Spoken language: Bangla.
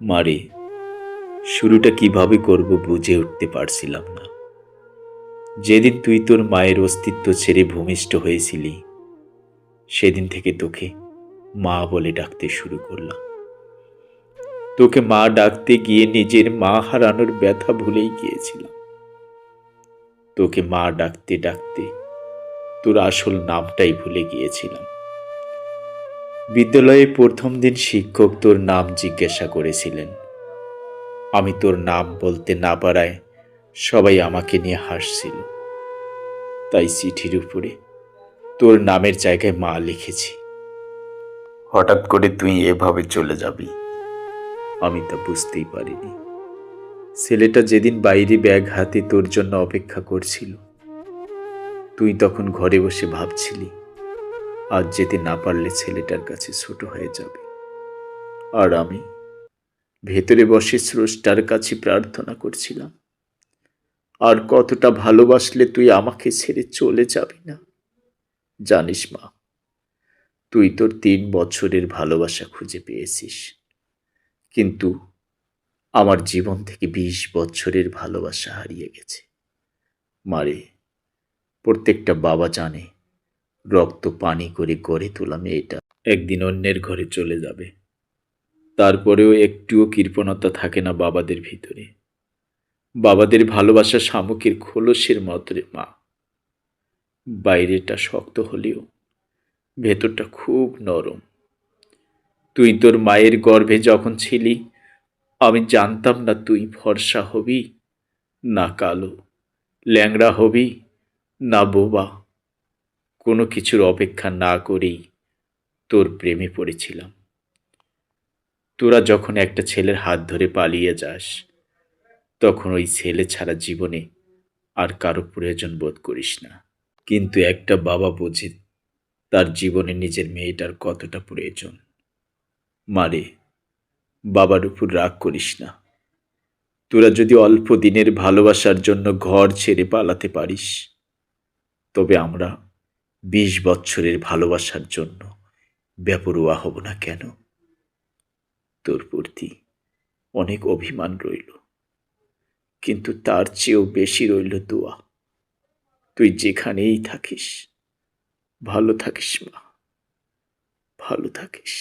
মারে, শুরুটা কীভাবে করব বুঝে উঠতে পারছিলাম না। যেদিন তুই তোর মায়ের অস্তিত্ব ছেড়ে ভূমিষ্ঠ হয়েছিলি, সেদিন থেকে তোকে মা বলে ডাকতে শুরু করলাম। তোকে মা ডাকতে গিয়ে নিজের মা হারানোর ব্যথা ভুলেই গিয়েছিলাম। তোকে মা ডাকতে ডাকতে তোর আসল নামটাই ভুলে গিয়েছিলাম। বিদ্যালয়ে প্রথম দিন শিক্ষক তোর নাম জিজ্ঞাসা করেছিলেন। আমি তোর নাম বলতে না পারায় সবাই আমাকে নিয়ে হাসছিল। তাই চিঠির উপরে তোর নামের জায়গায় মা লিখেছি। হঠাৎ করে তুই এভাবে চলে যাবি। আমি তা বুঝতেই পারিনি। ছেলেটা যেদিন বাইরে ব্যাগ হাতে তোর জন্য অপেক্ষা করছিল তুই তখন ঘরে বসে ভাবছিলি আজ যেতে না পারলে ছেলেটার কাছে ছোট হয়ে যাবে। আর আমি ভেতরে বসে স্রষ্টার কাছে প্রার্থনা করছিলাম। আর কতটা ভালোবাসলে তুই আমাকে ছেড়ে চলে যাবি না? জানিস মা, তুই তোর তিন বছরের ভালোবাসা খুঁজে পেয়েছিস। কিন্তু আমার জীবন থেকে বিশ বছরের ভালোবাসা হারিয়ে গেছে। মারে, প্রত্যেকটা বাবা জানে রক্ত পানি করে গড়ে তোলা মেয়েটা। একদিন অন্যের ঘরে চলে যাবে। তারপরেও একটুও কৃপণতা থাকে না বাবাদের ভিতরে। বাবাদের ভালোবাসা শামুকের খোলসের মতরে, মা। বাইরেটা শক্ত হলেও ভেতরটা খুব নরম। তুই তোর মায়ের গর্ভে যখন ছিলি, আমি জানতাম না তুই ফর্সা হবি, না কালো ল্যাংড়া হবি, না বোবা। কোনো কিছুর অপেক্ষা না করেই তোর প্রেমে পড়েছিলাম। তোরা যখন একটা ছেলের হাত ধরে পালিয়ে যাস, তখন ওই ছেলে ছাড়া জীবনে আর কারও প্রয়োজন বোধ করিস না। কিন্তু একটা বাবা বোঝে তার জীবনে নিজের মেয়েটার কতটা প্রয়োজন। মারে, বাবার উপর রাগ করিস না। তোরা যদি অল্প দিনের ভালোবাসার জন্য ঘর ছেড়ে পালাতে পারিস, তবে আমরা বিশ বৎসরের ভালোবাসার জন্য বেপরোয়া হব না কেন? তোর প্রতি অনেক অভিমান রইল, কিন্তু তার চেয়েও বেশি রইল দোয়া। তুই যেখানেই থাকিস, ভালো থাকিস মা, ভালো থাকিস।